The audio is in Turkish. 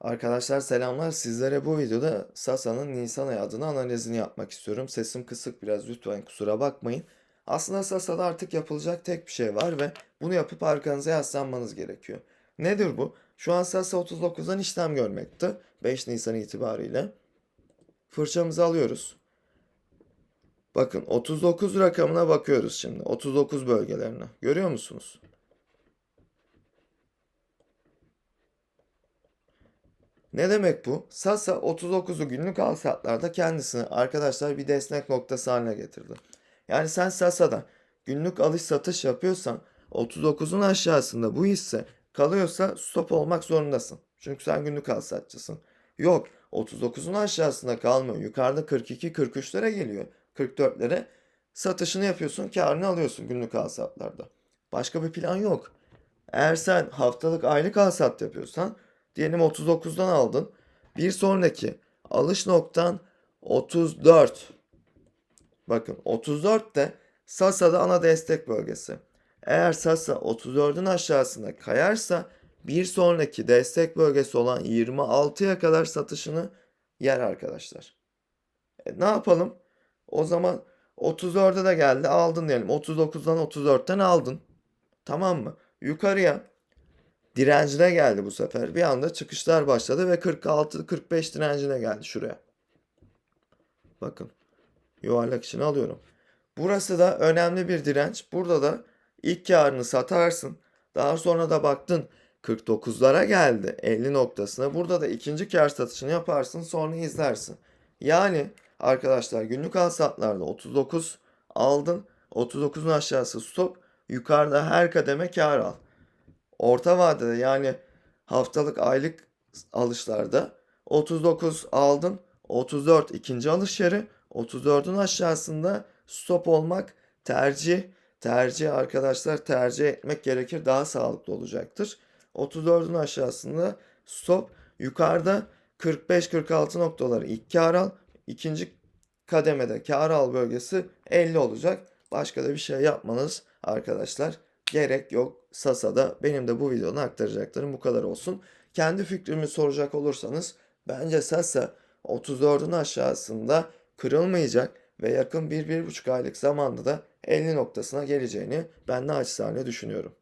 Arkadaşlar selamlar. Sizlere bu videoda Sasa'nın Nisan ayı adına analizini yapmak istiyorum. Sesim kısık biraz lütfen kusura bakmayın. Aslında Sasa'da artık yapılacak tek bir şey var ve bunu yapıp arkanıza yaslanmanız gerekiyor. Nedir bu? Şu an Sasa 39'dan işlem görmekte. 5 Nisan itibariyle. Fırçamızı alıyoruz. Bakın 39 rakamına bakıyoruz şimdi. 39 bölgelerine. Görüyor musunuz? Ne demek bu? Sasa 39'u günlük al saatlarda kendisini arkadaşlar bir destek noktası haline getirdi. Yani sen Sasa'da günlük alış satış yapıyorsan 39'un aşağısında bu hisse kalıyorsa stop olmak zorundasın. Çünkü sen günlük al satçısın. Yok 39'un aşağısında kalmıyor. Yukarıda 42-43'lere geliyor. 44'lere satışını yapıyorsun, karını alıyorsun günlük al saatlarda. Başka bir plan yok. Eğer sen haftalık aylık al sat yapıyorsan diyelim 39'dan aldın. Bir sonraki alış noktan 34. Bakın 34 de Sasa'da ana destek bölgesi. Eğer Sasa 34'ün aşağısına kayarsa bir sonraki destek bölgesi olan 26'ya kadar satışını yer arkadaşlar. E, ne yapalım? O zaman 34'e de geldi aldın diyelim. 39'dan 34'ten aldın. Tamam mı? Yukarıya direncine geldi bu sefer. Bir anda çıkışlar başladı ve 46-45 direncine geldi şuraya. Bakın. Yuvarlak içine alıyorum. Burası da önemli bir direnç. Burada da ilk karını satarsın. Daha sonra da baktın 49'lara geldi 50 noktasına. Burada da ikinci kar satışını yaparsın sonra izlersin. Yani arkadaşlar günlük al satlarda 39 aldın. 39'un aşağısı stop. Yukarıda her kademe kar al. Orta vadede yani haftalık aylık alışlarda 39 aldın. 34 ikinci alış yeri. 34'ün aşağısında stop olmak tercih. Tercih arkadaşlar tercih etmek gerekir. Daha sağlıklı olacaktır. 34'ün aşağısında stop. Yukarıda 45-46 noktaları ilk kar al. ikinci kademede kar al bölgesi 50 olacak. Başka da bir şey yapmanız arkadaşlar gerek yok. Sasa'da benim de bu videoda aktaracaklarım bu kadar olsun. Kendi fikrimi soracak olursanız bence Sasa 34'ün aşağısında kırılmayacak ve yakın 1-1,5 aylık zamanda da 50 noktasına geleceğini ben naçizane düşünüyorum.